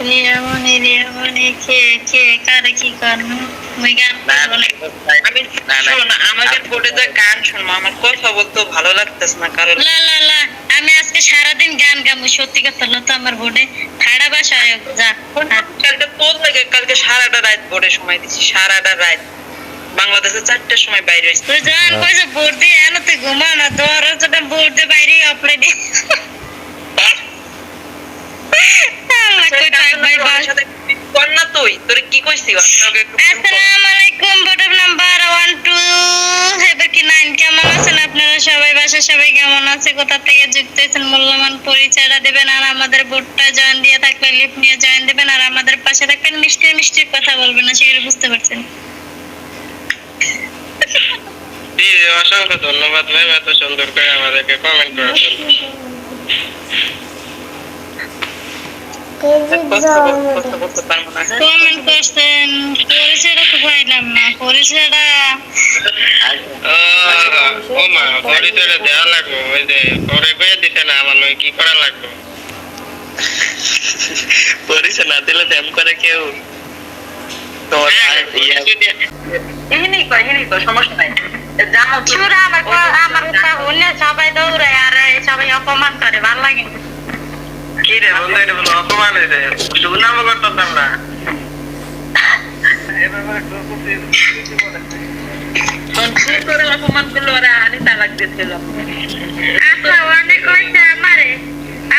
রিয়ামণি রিয়ামণি কে কে কারে কি করব? ওই গান পারব না। আমি শোন আমাদের বোর্ডে যা গান শুনব আমার কথা বলতে ভালো লাগতেছে না কারণ লা লা লা আমি আজকে সারাদিন গান গামু সত্যি কথা তো আমার বোর্ডে। ঠাড়া বাসা যা। কালকে তোর লাগে কালকে সারাটা রাত বোর্ডে সময় দিছি সারাটা রাত। বাংলাদেশে চারটার সময় বাইরে হয়েছে। তুই জান কইছে বোর্ড দিয়ে এনো তুই ঘুমা না তোর যেটা বোর্ড দিয়ে বাইরে অপরে দি আল্লাহ কই থাক ভাই বাস কর না তুই তোর কি কইছি? আসসালামু আলাইকুম বোর্ডের নাম্বার ওয়ান টু সেভেন কি নাইন কেমন আছেন আপনারা সবাই? বাসা সবাই কেমন আছে? কোথা থেকে যুক্ত হয়েছেন? মূল্যবান পরিচয়টা দেবেন আর আমাদের বোর্ডটা জয়েন দিয়ে থাকলে লিফট নিয়ে জয়েন দেবেন আর আমাদের পাশে থাকবেন মিষ্টি মিষ্টি কথা বলবেন না সেগুলো বুঝতে পারছেন। জি অসংখ্য ধন্যবাদ ম্যাম এত সুন্দর করে আমাদেরকে কমেন্ট করার জন্য কথা বল- কথা বলতে পারব না হ্যাঁ? কমেন্ট করছেন পরিচয়টা তো পাইলাম না পরিচয়টা। ও, ও মা পরিচয়টা দেওয়া লাগবে ওই যে পরে কয়ে দিতে না আমার কি করা লাগবে। পরিচয় না দিলে তেম করে কেউ? হ্যাঁ, সমস্যা নাই। জানো তো- চুরা আমার ক- আমার কথা সবাই দৌড়ায় আর এই সবাই অপমান করে ভালো লাগে। কি রে বন্ধু এটা বলো অপমান হয়েছে। সুনামও করতাম না। ফোন ফোন করে অপমান করল ওরা আনি তালাক দিয়েছিল। আচ্ছা অনেক কইছে আমারে।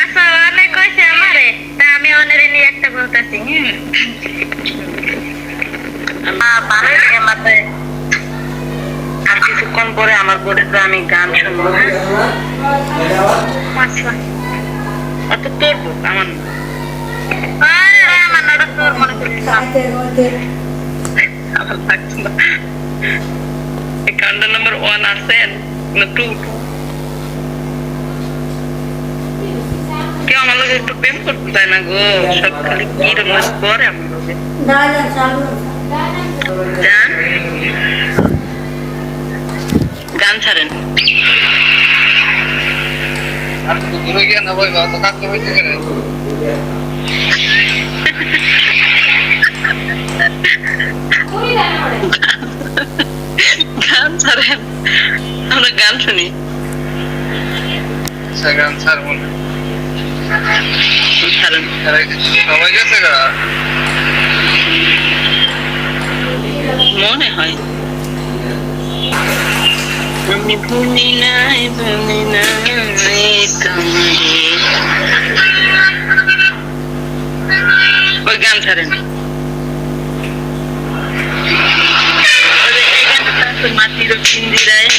আচ্ছা অনেক কইছে আমারে। তা আমি অনেরে নিয়ে একটা বলতেছি। আর কিছুক্ষণ পরে আমার বোর্ডে তো আমি গান শুনব হ্যাঁ? অত তোর বুক আমার আমার নাটা তোর মনে করিস আমার লাগছে না। অ্যাকাউন্ট নাম্বার ওয়ান আছেন না টু? টু কেউ আমার লোক একটু প্রেম করতে চায় না গো। সব খালি কিরম করে আমার লোকে গান গান ছাড়েন। গান আমরা গান শুনি। স্যার বলে ছাড়েন। সবাই গেছে গা। মনে হয়। আমি ভুলি নাই ভুলি নাই তোমারে ওই গান ছাড়েন ওই যে এই গানটা আছে, মাটির পিঞ্জিরায়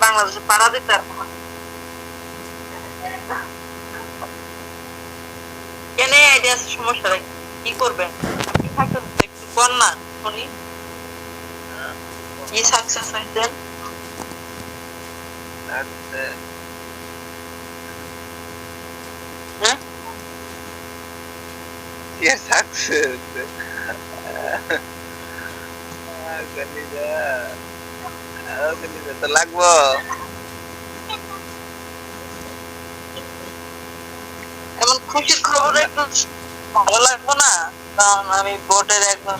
বাংলাদেশে পাড়া দিতে পারব আইডিয়া আছে সমস্যা কি করবেন? কি থাকতে একটু বল না শুনি। কি সাকসেস হয়েছেন হ্যাঁ success. লাগবো এমন খুশির খবর একটু ভালো লাগবে না কারণ আমি বোর্ডের একজন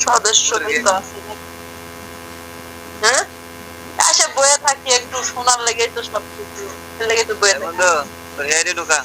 সদস্য হ্যাঁ আসে বয়ে থাকি একটু শোনার লেগে তো সব কিছু লেগে তো বয়ে থাকি ঢুকা